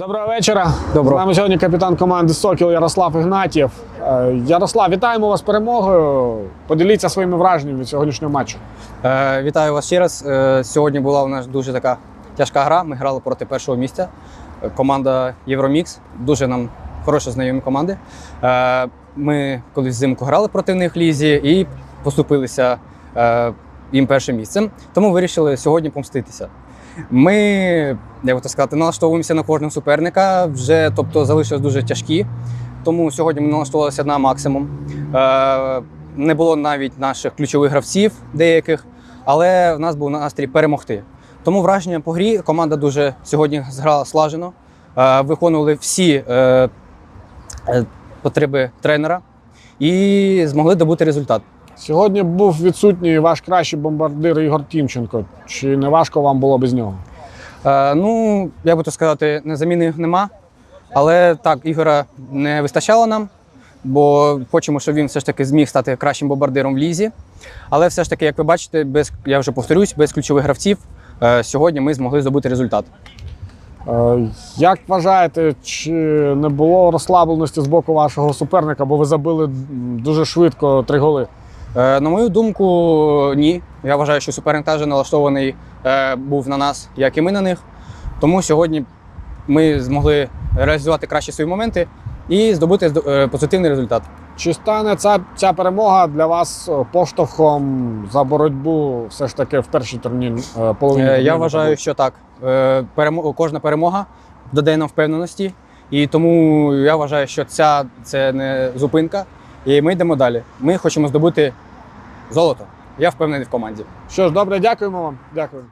Доброго вечора. Доброго. З нами сьогодні капітан команди Сокіл Ярослав Ігнатів. Е, Ярослав, вітаємо вас з перемогою. Поділіться своїми враженнями від сьогоднішнього матчу. Е, вітаю вас ще раз. Е, сьогодні була у нас дуже така тяжка гра. Ми грали проти першого місця. Е, Команда Євромікс. Дуже нам хороші знайомі команди. Е, ми колись взимку грали проти них в лізі і поступилися е, їм першим місцем. Тому вирішили сьогодні помститися. Ми, як так сказати, налаштовуємося на кожного суперника. Вже тобто залишились дуже тяжкі. Тому сьогодні ми налаштувалися на максимум. Е, не було навіть наших ключових гравців деяких, але в нас був настрій перемогти. Тому враження по грі команда дуже сьогодні зграла слажено, е, виконували всі е, е, потреби тренера і змогли добути результат. Сьогодні був відсутній ваш кращий бомбардир Ігор Тімченко. Чи не важко вам було без нього? Е, ну, я так сказати, не заміни нема. Але так, Ігора не вистачало нам, бо хочемо, щоб він все ж таки зміг стати кращим бомбардиром в лізі. Але все ж таки, як ви бачите, без, я вже повторюсь, без ключових гравців е, сьогодні ми змогли здобути результат. Е, Як вважаєте, чи не було розслабленості з боку вашого суперника, бо ви забили дуже швидко три голи? Е, на мою думку, ні. Я вважаю, що суперник теж налаштований е, був на нас, як і ми на них. Тому сьогодні ми змогли реалізувати кращі свої моменти і здобути е, позитивний результат. Чи стане ця, ця перемога для вас поштовхом за боротьбу все ж таки в першій турнір половині? Я вважаю, що так. Перемо- Кожна перемога додає нам впевненості, і тому я вважаю, що ця це не зупинка, і ми йдемо далі. Ми хочемо здобути золото. Я впевнений в команді. Що ж, добре, дякуємо вам. Дякую.